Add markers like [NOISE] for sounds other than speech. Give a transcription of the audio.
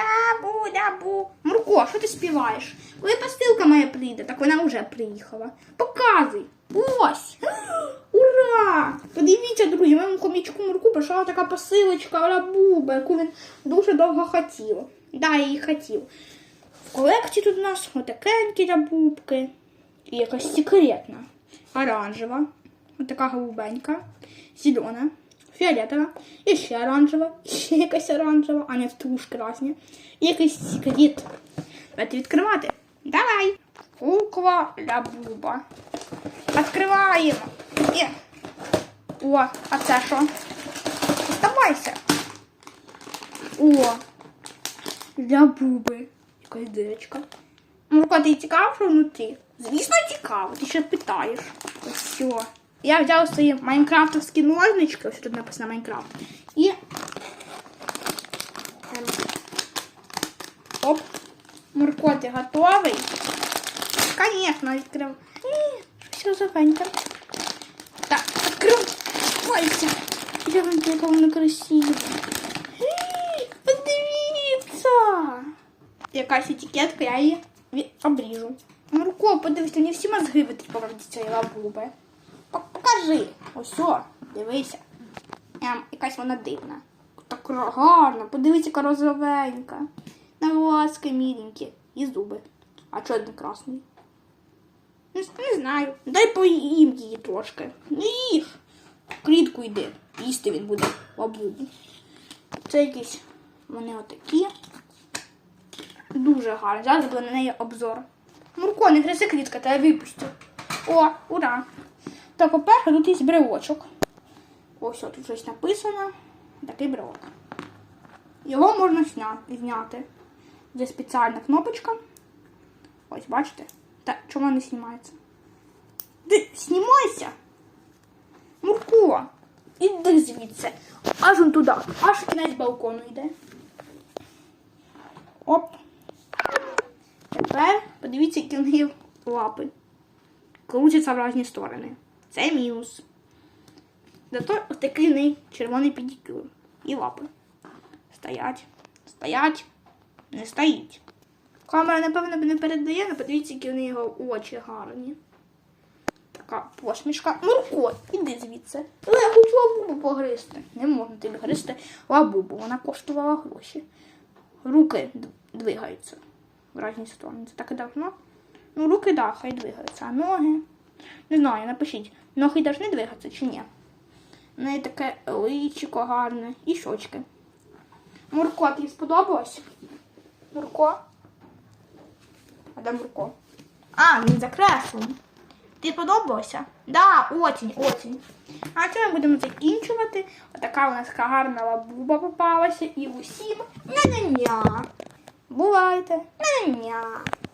Дябу, дябу. Мурко, що ти співаєш? Коли посилка моя прийде, так вона вже приїхала. Показуй. Ось. [GASPS] Ура! Подивіться, друзі, моєму комічку Мурку прийшла така посилочка Лабуба, яку він дуже довго хотів. Да, я її хотів. В колекції тут у нас отакенькі лабубки. І якась секретна. Оранжева. Отака голубенька. Зелена. Фіолетова. І ще оранжева. І [LAUGHS] ще якась оранжева. А не тут уж красні. І якийсь секрет. Давайте відкривати. Давай. Кукла лабуба. Відкриваємо. І... О, а це що? Оставайся. О, для буби. Якась дирочка. Мурко, ти цікаво, що внутрі? Звісно, цікаво, ти ще питаєш. Ось все. Я взяв свої майнкрафтовські ножнички, ось тут написано Майнкрафт. І. Ем, Оп. Мурко, ти готовий? Конечно, відкрив. Ні, Все завенько. Так, відкривайся. Я вам вона красива. Ей, Подивіться. Якась етикетка, я її ві- обріжу. Мурко, подивися, мені всі мозги витріпали від цієї лабуби. Покажи. Ось, дивися. Ем, якась вона дивна. Так гарна, подивися, яка розовенька. На глазки міленькі. І зуби. А чого один красний? Не, не знаю. Дай поїм її трошки. Не їж. Клітку йди. Їсти він буде лабубу. Це якісь вони отакі. Дуже гарні. Зараз буде на неї обзор. Мурко, не гризи клітка, та я випустю. О, ура! Так, по-перше, тут є брелочок. Ось тут щось написано. Такий брелок. Його можна зняти. Є спеціальна кнопочка. Ось, бачите? Та чому не знімається? Ти знімайся! Мурко! Іди звідси. Аж он туди. Аж кінець балкону йде. Оп. Тепер подивіться, які лапи. Крутяться в різні сторони. Це мінус. Зато ось такий в червоний педикюр. І лапи. Стоять. Стоять. Не стоїть. Камера, напевно, не передає, але подивіться, які в неї очі гарні. Така посмішка. Мурко, іди звідси. Але я хочу лабубу погризти. Не можна тобі гризти лабубу, вона коштувала гроші. Руки двигаються в різні сторони. Це так і давно. Ну, руки, да, хай двигаються. А ноги. Не знаю, напишіть, ноги повинні двигатися чи ні. У неї таке личико гарне і щочки. Мурко, тобі сподобалось? Мурко? А де Мурко? А, він закреслений. Ти подобався? Да, очень, очень. А це ми будемо закінчувати. Отака у нас гарна лабуба попалася. І усім ня-ня-ня. Бувайте. Ня-ня-ня.